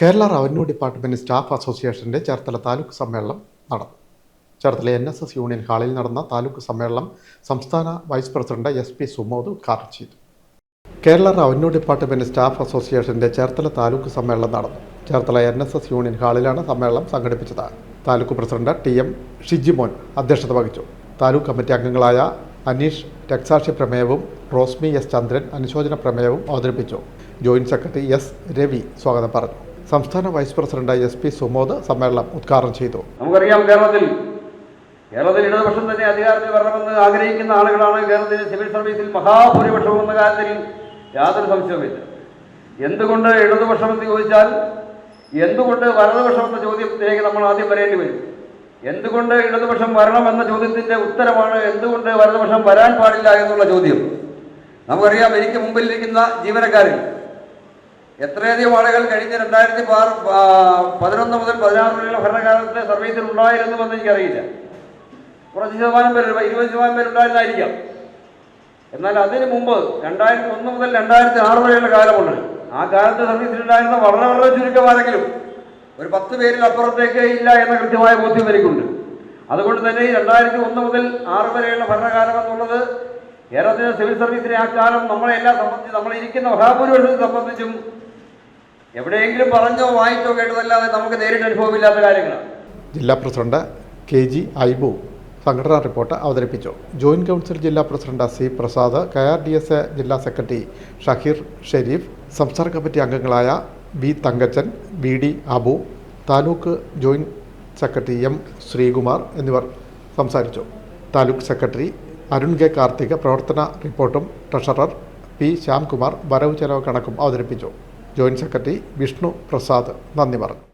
Kerala revenue department staff അസോസിയേഷന്റെ ചേർത്തല താലൂക്ക് സമ്മേളനം നടന്നു. Cherthala N S S union ഹാളിൽ നടന്ന താലൂക്ക് സമ്മേളനം സംസ്ഥാന vice president S P Sumod ഉദ്ഘാടനം ചെയ്തു. കേരള റവന്യൂ ഡിപ്പാർട്ട്മെന്റ് സ്റ്റാഫ് അസോസിയേഷന്റെ ചേർത്തല താലൂക്ക് സമ്മേളനം നടന്നു. Cherthala N S S union ഹാളിലാണ് സമ്മേളനം സംഘടിപ്പിച്ചത്. Taluk president T M Shijimon അധ്യക്ഷത വഹിച്ചു. താലൂക്ക് കമ്മിറ്റി അംഗങ്ങളായ അനീഷ് രക്സാക്ഷി പ്രമേയവും റോസ്മി എസ് ചന്ദ്രൻ അനുശോചന പ്രമേയവും അവതരിപ്പിച്ചു. ജോയിന്റ് സെക്രട്ടറി എസ് രവി സ്വാഗതം പറഞ്ഞു. സംസ്ഥാന vice president S P Sumod സമ്മേളനം ഉദ്ഘാടനം ചെയ്തു. നമുക്കറിയാം കേരളത്തിൽ കേരളത്തിൽ ഇടതുപക്ഷം തന്നെ അധികാരത്തിൽ വരണമെന്ന് ആഗ്രഹിക്കുന്ന ആളുകളാണ് കേരളത്തിലെ സിവിൽ സർവീസിൽ മഹാഭൂരിപക്ഷം എന്ന കാര്യത്തിൽ യാതൊരു സംശയവുമില്ല. എന്തുകൊണ്ട് ഇടതുപക്ഷം എന്ന് ചോദിച്ചാൽ എന്തുകൊണ്ട് വലതുപക്ഷം എന്ന ചോദ്യത്തിലേക്ക് നമ്മൾ ആദ്യം വരേണ്ടി വരും? എന്തുകൊണ്ട് ഇടതുപക്ഷം വരണം എന്ന ചോദ്യത്തിന്റെ ഉത്തരമാണ് എന്തുകൊണ്ട് വലതുപക്ഷം വരാൻ പാടില്ല എന്നുള്ള ചോദ്യം? നമുക്കറിയാം എനിക്ക് മുമ്പിലിരിക്കുന്ന ജീവനക്കാരിൽ എത്രയധികം ആളുകൾ കഴിഞ്ഞ രണ്ടായിരത്തി പതിനൊന്ന് മുതൽ പതിനാറ് വരെയുള്ള ഭരണകാലത്തെ സർവീസിൽ ഉണ്ടായിരുന്നുവെന്ന് എനിക്കറിയില്ല. കുറച്ച് ശതമാനം പേര് ഇരുപത് ശതമാനം പേരുണ്ടായിരുന്നായിരിക്കാം എന്നാൽ അതിന് മുമ്പ് രണ്ടായിരത്തി ഒന്ന് മുതൽ രണ്ടായിരത്തി ആറ് വരെയുള്ള കാലമുണ്ട്. ആ കാലത്ത് സർവീസിലുണ്ടായിരുന്ന വളരെ വളരെ ചുരുക്കമാരെങ്കിലും ഒരു പത്ത് പേരിൽ അപ്പുറത്തേക്ക് ഇല്ല എന്ന കൃത്യമായ ബോധ്യം എനിക്കുണ്ട്. അതുകൊണ്ട് തന്നെ രണ്ടായിരത്തി ഒന്ന് മുതൽ ആറ് വരെയുള്ള ഭരണകാലം എന്നുള്ളത് കേരളത്തിലെ സിവിൽ സർവീസിനെ ആ കാലം നമ്മളെല്ലാം സംബന്ധിച്ച് നമ്മളിരിക്കുന്ന മഹാഭൂരിപക്ഷത്തെ സംബന്ധിച്ചും എവിടെയെങ്കിലും പറഞ്ഞോ വായിച്ചോ കേട്ടതല്ലാതെ നമുക്ക് നേരിട്ട് അനുഭവമില്ലാത്ത കാര്യങ്ങളാണ്. ജില്ലാ പ്രസിഡന്റ് കെ ജി ഐബു സംഘടനാ റിപ്പോർട്ട് അവതരിപ്പിച്ചു. ജോയിന്റ് കൗൺസിൽ ജില്ലാ president C Prasad K R D S ജില്ലാ സെക്രട്ടറി ഷഹീർ ഷെരീഫ് സംസ്ഥാന കമ്മിറ്റി അംഗങ്ങളായ B Thankachan B D Abu taluk joint secretary M Sreekumar എന്നിവർ സംസാരിച്ചു. താലൂക്ക് സെക്രട്ടറി അരുൺ കെ കാർത്തിക് പ്രവർത്തന റിപ്പോർട്ടും ട്രഷറർ പി ശ്യാംകുമാർ വരവ് ചെലവ് കണക്കും അവതരിപ്പിച്ചു. ജോയിന്റ് സെക്രട്ടറി വിഷ്ണു പ്രസാദ് നന്ദി പറഞ്ഞു.